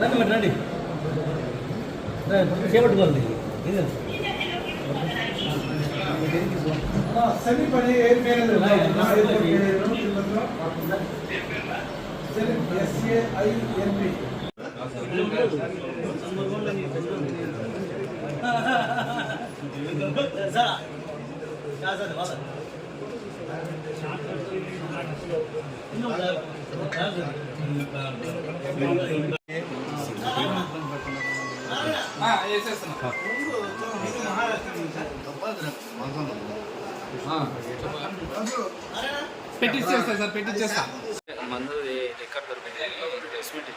రండి మరి రండి చేపట్టుకోండి ఇది ಸರಿ ಪಡಿ ಏನ್ ಬೇರೆ S A I N P ಇನ್ನೊಂದು పెట్టిచ్చేస్తా సార్ పెట్టిచ్చేస్తా. మందు ఎక్కడ దొరికింది ఎస్టిమేట్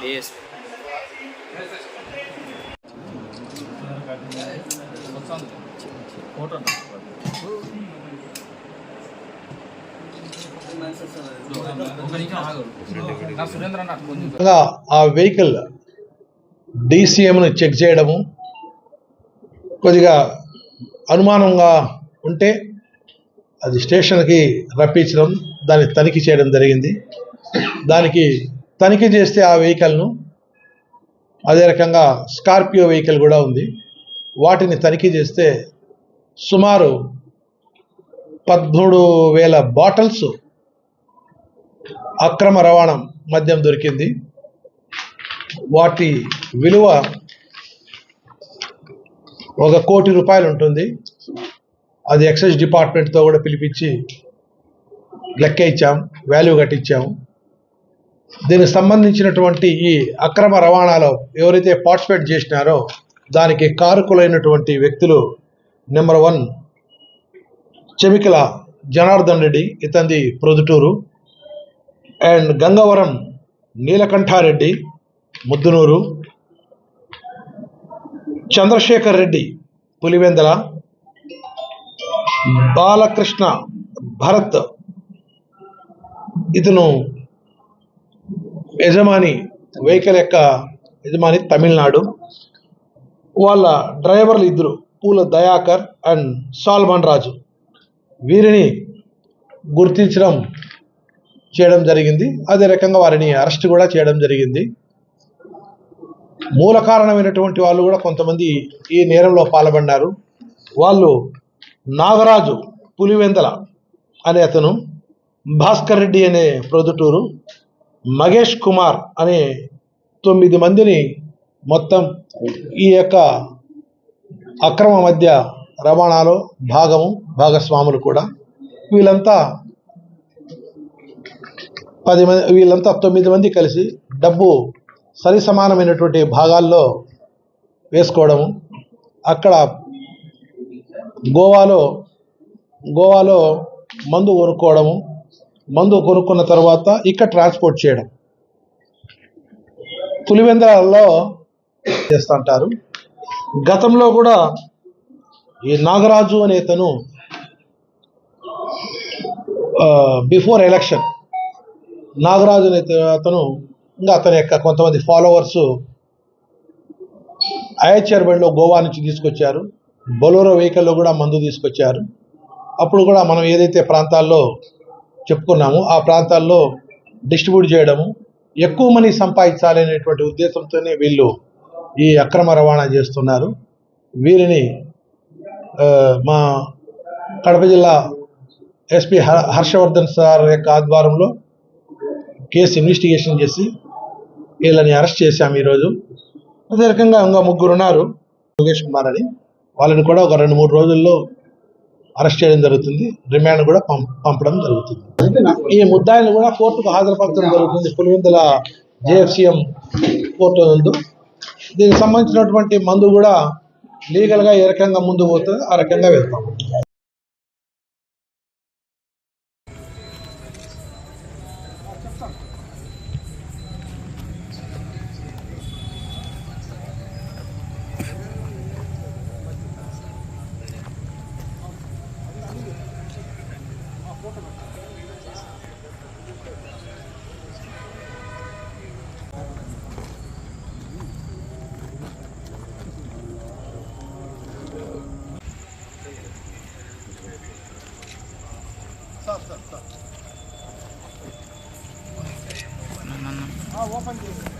డిఎస్పీ ఒక ఆ వెహికల్ డీసీఎంను చెక్ చేయడము కొద్దిగా అనుమానంగా ఉంటే అది స్టేషన్కి రప్పించడం దాన్ని తనిఖీ చేయడం జరిగింది. దానికి తనిఖీ చేస్తే ఆ వెహికల్ను అదే రకంగా స్కార్పియో వెహికల్ కూడా ఉంది. వాటిని తనిఖీ చేస్తే సుమారు పదమూడు వేల బాటిల్స్ అక్రమ రవాణా మద్యం దొరికింది. వాటి విలువ ఒక కోటి రూపాయలు ఉంటుంది. అది ఎక్సైజ్ డిపార్ట్మెంట్తో కూడా పిలిపించి లెక్క ఇచ్చాం వాల్యూ కట్టించాము దీనికి సంబంధించినటువంటి ఈ అక్రమ రవాణాలో ఎవరైతే పార్టిసిపేట్ చేసినారో దానికి కారుకులైనటువంటి వ్యక్తులు నెంబర్ వన్ చెమికల జనార్దన్ రెడ్డి ఇతంది ప్రొద్దుటూరు. అండ్ గంగవరం నీలకంఠారెడ్డి ముద్దునూరు చంద్రశేఖర్ రెడ్డి పులివెందల బాలకృష్ణ భరత్ ఇతను యజమాని వెహికల్ యొక్క యజమాని తమిళనాడు. వాళ్ళ డ్రైవర్లు ఇద్దరు పూల దయాకర్ అండ్ సాల్మన్ రాజు. వీరిని గుర్తించడం చేయడం జరిగింది. అదే రకంగా వారిని అరెస్ట్ కూడా చేయడం జరిగింది. మూల కారణమైనటువంటి వాళ్ళు కూడా కొంతమంది ఈ నేరంలో పాల్గొన్నారు వాళ్ళు నాగరాజు పులివెందల అనే అతను భాస్కర్ రెడ్డి అనే ప్రొద్దుటూరు మగేష్ కుమార్ అనే తొమ్మిది మందిని మొత్తం ఈ యొక్క అక్రమ మధ్య రవాణాలో భాగము భాగస్వాములు కూడా. వీళ్ళంతా పది మంది వీళ్ళంతా తొమ్మిది మంది కలిసి డబ్బు సరి సమానమైనటువంటి భాగాల్లో వేసుకోవడము. అక్కడ గోవాలో గోవాలో మందు కొనుక్కోవడము. మందు కొనుక్కున్న తర్వాత ఇక్కడ ట్రాన్స్పోర్ట్ చేయడం. పులివెందలలో చేస్తుంటారు. గతంలో కూడా ఈ నాగరాజు అనేతను బిఫోర్ ఎలక్షన్ నాగరాజు అనే అతను ఇంకా అతని యొక్క కొంతమంది ఫాలోవర్స్ ఐహెచ్ఆర్ బండిలో గోవా నుంచి తీసుకొచ్చారు. బొలోరో వెహికల్లో కూడా మందు తీసుకొచ్చారు. అప్పుడు కూడా మనం ఏదైతే ప్రాంతాల్లో చెప్పుకున్నామో ఆ ప్రాంతాల్లో డిస్ట్రిబ్యూట్ చేయడము ఎక్కువ మనీ సంపాదించాలనేటువంటి ఉద్దేశంతోనే వీళ్ళు ఈ అక్రమ రవాణా చేస్తున్నారు. వీరిని మా కడప జిల్లా ఎస్పీ హర్షవర్ధన్ సార్ యొక్క ఆధ్వర్యంలో కేసు ఇన్వెస్టిగేషన్ చేసి వీళ్ళని అరెస్ట్ చేశాము ఈరోజు. అదే రకంగా ఇంకా ముగ్గురు ఉన్నారు యోగేష్ కుమార్ అని. వాళ్ళని కూడా ఒక రెండు మూడు రోజుల్లో అరెస్ట్ చేయడం జరుగుతుంది. రిమాండ్ కూడా పం- పంపడం జరుగుతుంది. ఈ ముద్దాయిని కూడా కోర్టుకు హాజరుపరచడం జరుగుతుంది. పులివెందుల జేఎఫ్సిఎం కోర్టు నందు. దీనికి సంబంధించినటువంటి మందు కూడా లీగల్గా ఏ రకంగా ముందు పోతుందో ఆ రకంగా వెళ్తాం. ఓపెన్ చేయండి